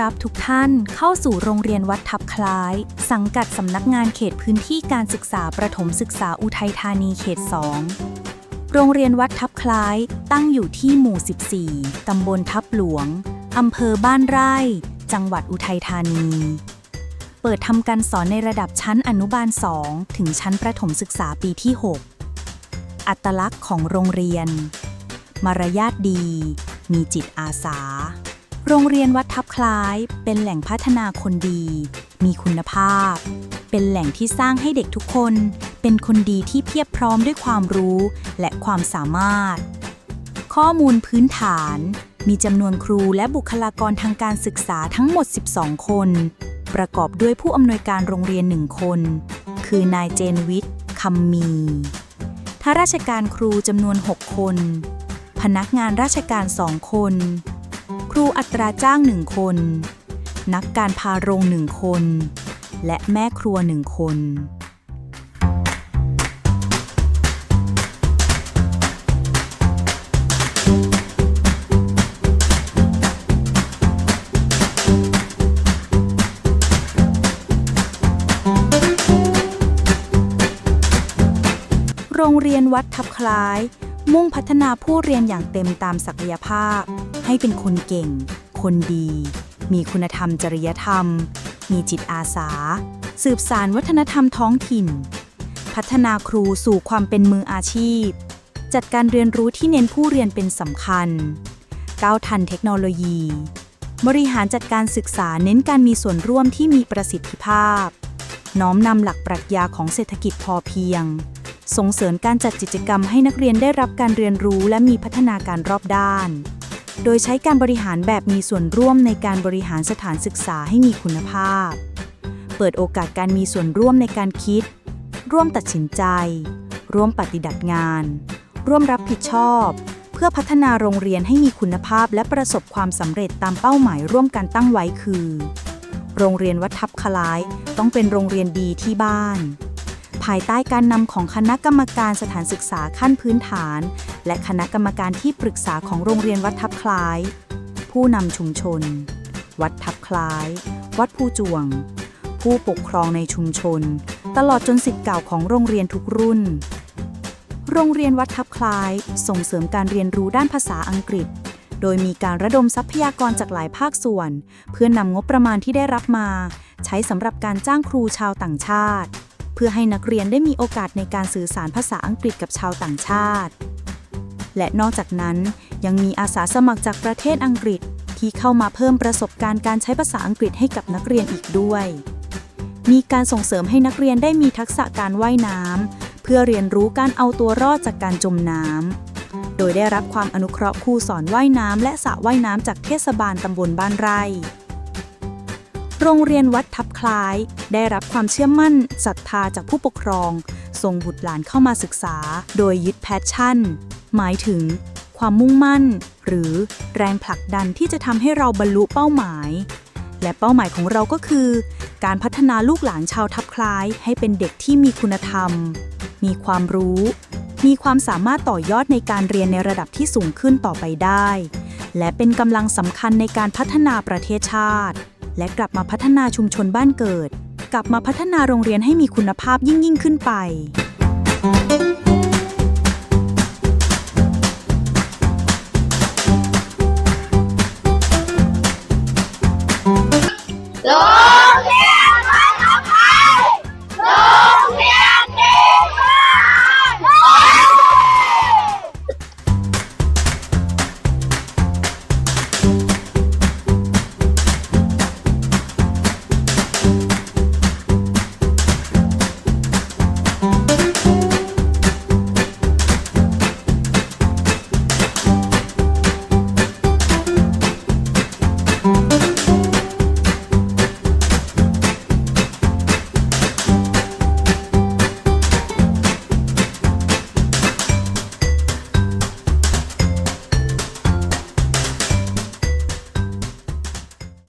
รับทุกท่านเข้าสู่โรงเรียนวัดทับคล้าย สังกัดสำนักงานเขตพื้นที่การศึกษาประถมศึกษาอุทัยธานีเขต 2 โรงเรียนวัดทับคล้ายตั้งอยู่ที่หมู่ 14 ตำบลทับหลวง อำเภอบ้านไร่ จังหวัดอุทัยธานี เปิดทำการสอนในระดับชั้นอนุบาล 2 ถึงชั้นประถมศึกษาปีที่ 6 อัตลักษณ์ของโรงเรียน มารยาทดี มีจิตอาสา โรงเรียนวัดทับคล้ายเป็นแหล่งพัฒนาคนดี มีคุณภาพ เป็นแหล่งที่สร้างให้เด็กทุกคน เป็นคนดีที่เพียบพร้อมด้วยความรู้และความสามารถ ข้อมูลพื้นฐาน มีจำนวนครูและบุคลากรทางการศึกษาทั้งหมด 12 คน ประกอบด้วยผู้อำนวยการโรงเรียนหนึ่งคน คือนายเจนวิทย์คำมีข้าราชการครูจำนวน 6 คน พนักงานราชการ2คน รูอัตราจ้างหนึ่งคน นักการพาโรงหนึ่งคน และแม่ครัวหนึ่งคน โรงเรียนวัดทับคล้าย มุ่งพัฒนาผู้เรียนอย่างเต็มตามศักยภาพ ให้เป็นคนเก่ง คนดี มีคุณธรรมจริยธรรม มีจิตอาสา สืบสารวัฒนธรรมท้องถิ่น พัฒนาครูสู่ความเป็นมืออาชีพ จัดการเรียนรู้ที่เน้นผู้เรียนเป็นสำคัญ ก้าวทันเทคโนโลยี บริหารจัดการศึกษาเน้นการมีส่วนร่วมที่มีประสิทธิภาพ น้อมนำหลักปรัชญาของเศรษฐกิจพอเพียงส่งเสริมการจัดกิจกรรมให้นักเรียนได้รับการเรียนรู้และมีพัฒนาการรอบด้าน โดยใช้การบริหารแบบมีส่วนร่วมในการบริหารสถานศึกษาให้มีคุณภาพ เปิดโอกาสการมีส่วนร่วมในการคิด ร่วมตัดสินใจ ร่วมปฏิบัติงาน ร่วมรับผิดชอบ เพื่อพัฒนาโรงเรียนให้มีคุณภาพและประสบความสำเร็จตามเป้าหมายร่วมกันตั้งไว้คือ โรงเรียนวัดทับคล้าย ต้องเป็นโรงเรียนดีที่บ้าน ภายใต้การนำของคณะกรรมการสถานศึกษาขั้นพื้นฐาน และคณะกรรมการที่ปรึกษาของโรงเรียนวัดทับคล้าย ผู้นำชุมชน วัดทับคล้าย วัดผู้จวง ผู้ปกครองในชุมชน ตลอดจนสิทธิ์เก่าของโรงเรียนทุกรุ่น โรงเรียนวัดทับคล้าย ส่งเสริมการเรียนรู้ด้านภาษาอังกฤษโดยมีการระดมทรัพยากรจากหลายภาคส่วน เพื่อนำงบประมาณที่ได้รับมา ใช้สำหรับการจ้างครูชาวต่างชาติ เพื่อให้นักเรียนได้มีโอกาสในการสื่อสารภาษาอังกฤษกับชาวต่างชาติ และนอกจากนั้นยังมีอาสาสมัครจากประเทศอังกฤษที่เข้ามาเพิ่มประสบการณ์การใช้ภาษาอังกฤษให้กับนักเรียนอีกด้วย มีการส่งเสริมให้นักเรียนได้มีทักษะการว่ายน้ำเพื่อเรียนรู้การเอาตัวรอดจากการจมน้ำ โดยได้รับความอนุเคราะห์ครูสอนว่ายน้ำและสระว่ายน้ำจากเทศบาลตำบลบ้านไร่ โรงเรียนวัดทับคล้าย ได้รับความเชื่อมั่นศรัทธาจากผู้ปกครอง ส่งบุตรหลานเข้ามาศึกษา โดยยึดแพชชั่น หมายถึง ความมุ่งมั่น หรือแรงผลักดันที่จะทำให้เราบรรลุเป้าหมาย และเป้าหมายของเราก็คือ การพัฒนาลูกหลานชาวทับคล้าย ให้เป็นเด็กที่มีคุณธรรม มีความรู้ มีความสามารถต่อยอดในการเรียนในระดับที่สูงขึ้นต่อไปได้ และเป็นกำลังสำคัญในการพัฒนาประเทศชาติ และกลับมาพัฒนาชุมชนบ้านเกิด กลับมาพัฒนาโรงเรียนให้มีคุณภาพยิ่งยิ่งขึ้นไป